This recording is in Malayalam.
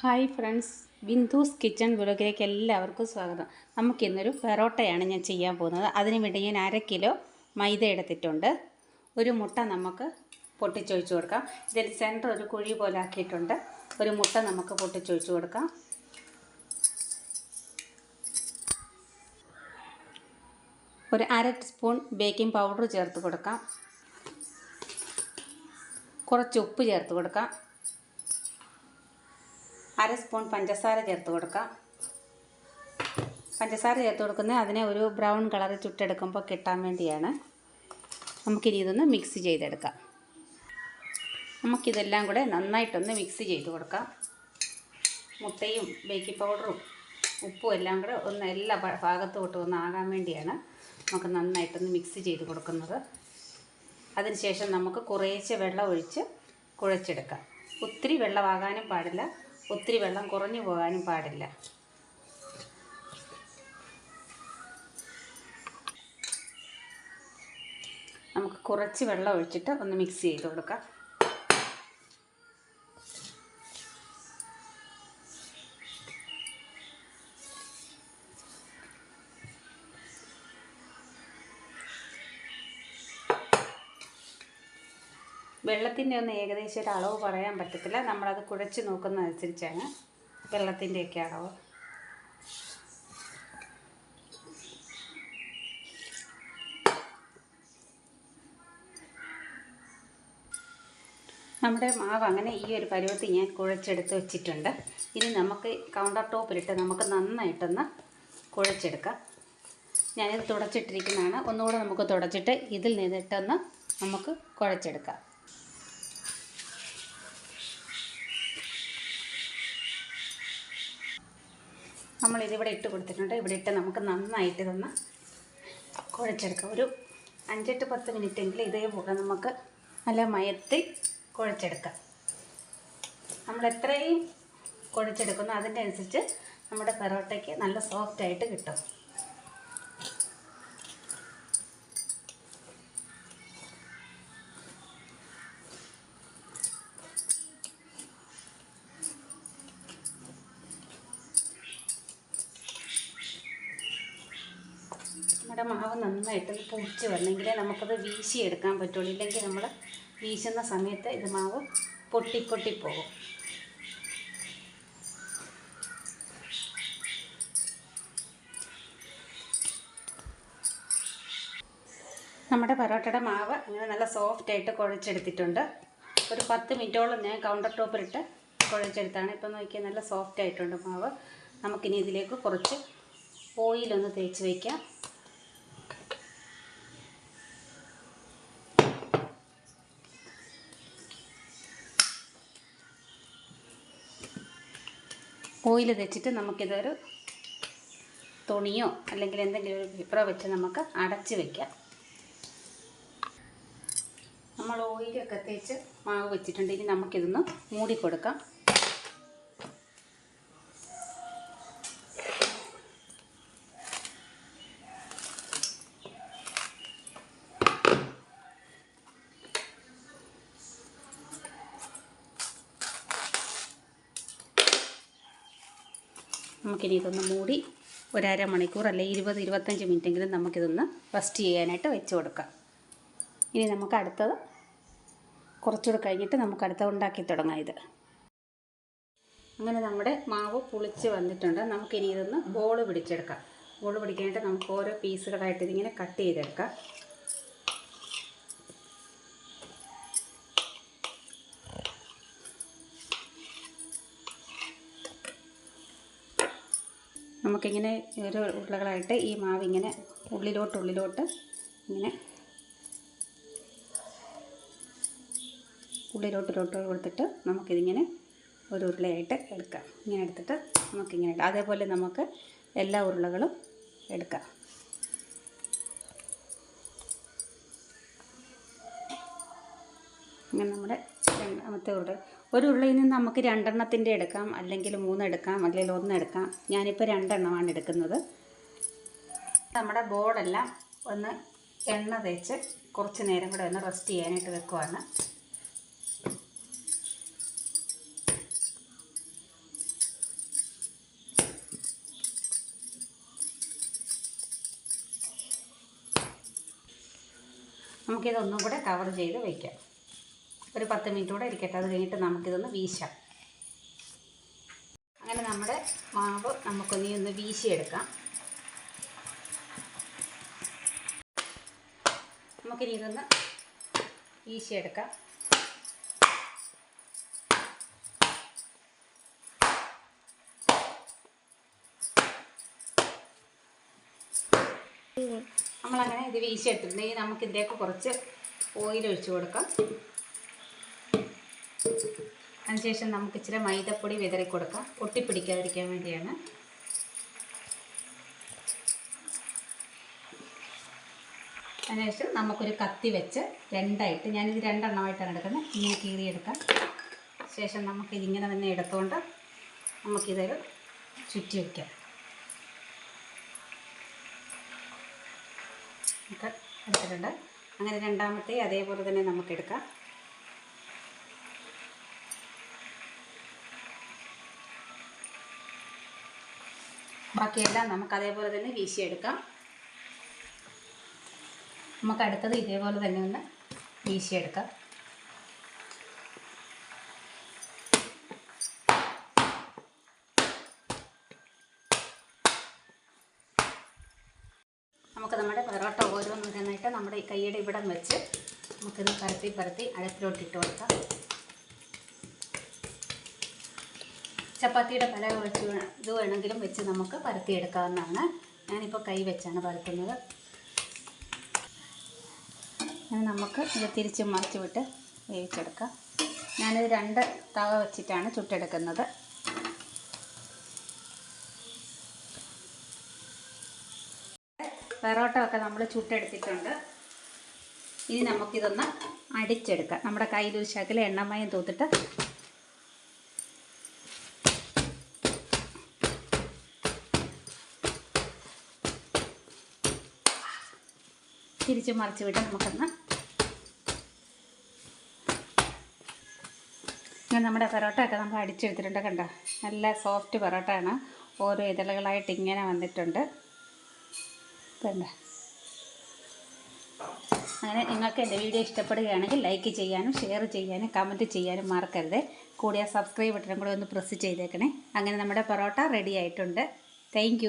ഹായ് ഫ്രണ്ട്സ് ബിന്ദുസ് കിച്ചൺ ബ്ലോഗിലേക്ക് എല്ലാവർക്കും സ്വാഗതം. നമുക്കിന്നൊരു പെറോട്ടയാണ് ഞാൻ ചെയ്യാൻ പോകുന്നത്. അതിന് വേണ്ടി ഞാൻ അര കിലോ മൈദ എടുത്തിട്ടുണ്ട്. ഒരു മുട്ട നമുക്ക് പൊട്ടിച്ചൊഴിച്ച് കൊടുക്കാം. ഇതിൽ സെന്റർ ഒരു കുഴി പോലെ ആക്കിയിട്ടുണ്ട്. ഒരു മുട്ട നമുക്ക് പൊട്ടിച്ചൊഴിച്ച് കൊടുക്കാം. ഒരു അര സ്പൂൺ ബേക്കിംഗ് പൗഡർ ചേർത്ത് കൊടുക്കാം. കുറച്ച് ഉപ്പ് ചേർത്ത് കൊടുക്കാം. അര സ്പൂൺ പഞ്ചസാര ചേർത്ത് കൊടുക്കാം. പഞ്ചസാര ചേർത്ത് കൊടുക്കുന്നത് അതിനെ ഒരു ബ്രൗൺ കളർ ചുട്ടെടുക്കുമ്പോൾ കിട്ടാൻ വേണ്ടിയാണ്. നമുക്കിനി ഇതൊന്ന് മിക്സ് ചെയ്തെടുക്കാം. നമുക്കിതെല്ലാം കൂടെ നന്നായിട്ടൊന്ന് മിക്സ് ചെയ്ത് കൊടുക്കാം. മുട്ടയും ബേക്കിംഗ് പൗഡറും ഉപ്പും എല്ലാം കൂടെ ഒന്ന് എല്ലാ ഭാഗത്തോട്ടും ഒന്ന് ആകാൻ വേണ്ടിയാണ് നമുക്ക് നന്നായിട്ടൊന്ന് മിക്സ് ചെയ്ത് കൊടുക്കുന്നത്. അതിനുശേഷം നമുക്ക് കുറേശ്ശെ വെള്ളം ഒഴിച്ച് കുഴച്ചെടുക്കാം. ഒത്തിരി വെള്ളമാകാനും പാടില്ല. ഒത്തിരി വെള്ളം കുറഞ്ഞു പോകാനും പാടില്ല. നമുക്ക് കുറച്ച് വെള്ളം ഒഴിച്ചിട്ട് ഒന്ന് മിക്സ് ചെയ്ത് കൊടുക്കാം. വെള്ളത്തിന്റെ ഒന്നും ഏകദേശം ഒരു അളവ് പറയാൻ പറ്റത്തില്ല. നമ്മളത് കുഴച്ച് നോക്കുന്നതനുസരിച്ചാണ് വെള്ളത്തിന്റെയൊക്കെ അളവ്. നമ്മുടെ മാവ് അങ്ങനെ ഈ ഒരു പരുവത്തിൽ ഞാൻ കുഴച്ചെടുത്ത് വെച്ചിട്ടുണ്ട്. ഇനി നമുക്ക് കൗണ്ടർ ടോപ്പിലിട്ട് നമുക്ക് നന്നായിട്ടൊന്ന് കുഴച്ചെടുക്കാം. ഞാനിത് തുടച്ചിട്ടിരിക്കുന്നതാണ്. ഒന്നുകൂടെ നമുക്ക് തുടച്ചിട്ട് ഇതിൽ നിന്നിട്ടൊന്ന് നമുക്ക് കുഴച്ചെടുക്കാം. നമ്മളിതിവിടെ ഇട്ട് കൊടുത്തിട്ടുണ്ട്. ഇവിടെ ഇട്ട് നമുക്ക് നന്നായിട്ട് ഇതൊന്ന് കുഴച്ചെടുക്കാം. ഒരു അഞ്ചെട്ട് പത്ത് മിനിറ്റെങ്കിലും ഇതേപോലെ നമുക്ക് നല്ല മയത്തിൽ കുഴച്ചെടുക്കാം. നമ്മൾ എത്രയും കുഴച്ചെടുക്കുന്നു അതിന്റെ അനുസരിച്ച് നമ്മുടെ പെറോട്ടയ്ക്ക് നല്ല സോഫ്റ്റായിട്ട് കിട്ടും. നമ്മുടെ മാവ് നന്നായിട്ട് പൊടിച്ച് വന്നെങ്കിലേ നമുക്കത് വീശിയെടുക്കാൻ പറ്റുള്ളൂ. ഇല്ലെങ്കിൽ നമ്മൾ വീശുന്ന സമയത്ത് ഇത് മാവ് പൊട്ടി പൊട്ടി പോകും. നമ്മുടെ പൊറോട്ടയുടെ മാവ് ഇങ്ങനെ നല്ല സോഫ്റ്റായിട്ട് കുഴച്ചെടുത്തിട്ടുണ്ട്. ഒരു പത്ത് മിനിറ്റോളം ഞാൻ കൗണ്ടർ ടോപ്പിലിട്ട് കുഴച്ചെടുത്താണ്. ഇപ്പം നോക്കിയാൽ നല്ല സോഫ്റ്റ് ആയിട്ടുണ്ട് മാവ്. നമുക്കിനി ഇതിലേക്ക് കുറച്ച് ഓയിലൊന്ന് തേച്ച് വയ്ക്കാം ഓയിൽ തെച്ചിട്ട് നമുക്കിതൊരു തുണിയോ അല്ലെങ്കിൽ എന്തെങ്കിലും ഒരു പേപ്പറോ വെച്ച് നമുക്ക് അടച്ച് വയ്ക്കാം നമ്മൾ ഓയിലൊക്കെ തേച്ച് മാവ് വെച്ചിട്ടുണ്ട്. ഇനി നമുക്കിതൊന്ന് മൂടി കൊടുക്കാം നമുക്കിനി ഇതൊന്ന് മൂടി ഒരര മണിക്കൂർ അല്ലെങ്കിൽ ഇരുപത് ഇരുപത്തഞ്ച് മിനിറ്റെങ്കിലും നമുക്കിതൊന്ന് റെസ്റ്റ് ചെയ്യാനായിട്ട് വെച്ച് കൊടുക്കാം. ഇനി നമുക്ക് അടുത്തത് കുറച്ചുകൂടെ കഴിഞ്ഞിട്ട് നമുക്ക് അടുത്ത ഉണ്ടാക്കി തുടങ്ങാം ഇത്. അങ്ങനെ നമ്മുടെ മാവ് പുളിച്ച് വന്നിട്ടുണ്ട്. നമുക്കിനി ഇതൊന്ന് ബോൾ പിടിച്ചെടുക്കാം. ബോൾ പിടിക്കാനായിട്ട് നമുക്ക് ഓരോ പീസുകളായിട്ട് ഇതിങ്ങനെ കട്ട് ചെയ്തെടുക്കാം. നമുക്കിങ്ങനെ ഒരു ഉരുളകളായിട്ട് ഈ മാവ് ഇങ്ങനെ ഉള്ളിലോട്ട് ഉള്ളിലോട്ട് ഇങ്ങനെ ഉള്ളിലോട്ടിലോട്ട് കൊടുത്തിട്ട് നമുക്കിതിങ്ങനെ ഒരു ഉരുളയായിട്ട് എടുക്കാം. ഇങ്ങനെ എടുത്തിട്ട് നമുക്കിങ്ങനെ ഇടാം. അതേപോലെ നമുക്ക് എല്ലാ ഉരുളകളും എടുക്കാം. അങ്ങനെ നമ്മുടെ രണ്ടാമത്തെ ഉരുള. ഒരു ഉരുളയിൽ നിന്ന് നമുക്ക് രണ്ടെണ്ണത്തിന്റെ എടുക്കാം അല്ലെങ്കിൽ മൂന്നെടുക്കാം അല്ലെങ്കിൽ ഒന്നെടുക്കാം ഞാനിപ്പോൾ രണ്ടെണ്ണമാണ് എടുക്കുന്നത്. നമ്മുടെ ബോർഡെല്ലാം ഒന്ന് എണ്ണ തേച്ച് കുറച്ച് നേരം കൂടെ ഒന്ന് റെസ്റ്റ് ചെയ്യാനായിട്ട് വെക്കുവാണ്. നമുക്കിതൊന്നും കൂടെ കവർ ചെയ്ത് വയ്ക്കാം ഒരു പത്ത് മിനിറ്റ് കൂടെ ഇരിക്കട്ടെ. അത് കഴിഞ്ഞിട്ട് നമുക്കിതൊന്ന് വീശാം. അങ്ങനെ നമ്മുടെ മാവ് നമുക്കൊന്ന് ഒന്ന് വീശിയെടുക്കാം. നമുക്കിനി ഇതൊന്ന് വീശിയെടുക്കാം. നമ്മളങ്ങനെ ഇത് വീശിയെടുത്തിട്ടുണ്ടെങ്കിൽ നമുക്കിതിലേക്ക് കുറച്ച് ഓയിൽ ഒഴിച്ചു കൊടുക്കാം. അതിനുശേഷം നമുക്ക് ഇച്ചിരി മൈദപ്പൊടി വിതറി കൊടുക്കാം ഒട്ടിപ്പിടിക്കാതിരിക്കാൻ വേണ്ടിയാണ്. അതിനുശേഷം നമുക്കൊരു കത്തി വെച്ച് രണ്ടായിട്ട് ഞാനിത് രണ്ടെണ്ണമായിട്ടാണ് എടുക്കുന്നത്. ഇങ്ങനെ കീറിയെടുക്കാം. ശേഷം നമുക്കിതിങ്ങനെ തന്നെ എടുത്തുകൊണ്ട് നമുക്കിതൊരു ചുറ്റി വയ്ക്കാം. എടുത്തിട്ടുണ്ട്. അങ്ങനെ രണ്ടാമത്തെ അതേപോലെ തന്നെ നമുക്കെടുക്കാം. ബാക്കിയെല്ലാം നമുക്ക് അതേപോലെ തന്നെ വീശിയെടുക്കാം. നമുക്ക് അടുത്തത് ഇതേപോലെ തന്നെ ഒന്ന് വീശിയെടുക്കാം. നമുക്ക് നമ്മുടെ പൊറോട്ട ഓരോന്നോരോന്നായിട്ട് നമ്മുടെ കൈയുടെ ഇവിടം വെച്ച് നമുക്കിത് പരത്തി പരത്തി അടുപ്പിലോട്ട് ഇട്ട് കൊടുക്കാം. ചപ്പാത്തിയുടെ പല വെച്ച് ഇത് വേണമെങ്കിലും വെച്ച് നമുക്ക് പരത്തിയെടുക്കാവുന്നതാണ്. ഞാനിപ്പോൾ കൈ വെച്ചാണ് പരത്തുന്നത്. നമുക്ക് ഇത് തിരിച്ച് മറിച്ച് വിട്ട് വേവിച്ചെടുക്കാം. ഞാനിത് രണ്ട് തവ വെച്ചിട്ടാണ് ചുട്ടെടുക്കുന്നത്. പെറോട്ട ഒക്കെ നമ്മൾ ചുട്ടെടുത്തിട്ടുണ്ട്. ഇനി നമുക്കിതൊന്ന് അടിച്ചെടുക്കാം. നമ്മുടെ കയ്യിൽ ഒരു ശകല എണ്ണമയം തൂത്തിട്ട് തിരിച്ച് മറിച്ച് വിട്ട് നമുക്കൊന്ന് ഇങ്ങനെ നമ്മുടെ പൊറോട്ട ഒക്കെ നമ്മൾ അടിച്ചെടുത്തിട്ടുണ്ട് കണ്ടോ? നല്ല സോഫ്റ്റ് പൊറോട്ടയാണ്. ഓരോ ഇതളുകളായിട്ട് ഇങ്ങനെ വന്നിട്ടുണ്ട്. കണ്ടോ? അങ്ങനെ നിങ്ങൾക്ക് എന്റെ വീഡിയോ ഇഷ്ടപ്പെടുകയാണെങ്കിൽ ലൈക്ക് ചെയ്യാനും ഷെയർ ചെയ്യാനും കമന്റ് ചെയ്യാനും മറക്കരുത്. കൂടിയ സബ്സ്ക്രൈബ് ബട്ടനും കൂടെ ഒന്ന് പ്രസ് ചെയ്തേക്കണേ. അങ്ങനെ നമ്മുടെ പൊറോട്ട റെഡി ആയിട്ടുണ്ട്. താങ്ക്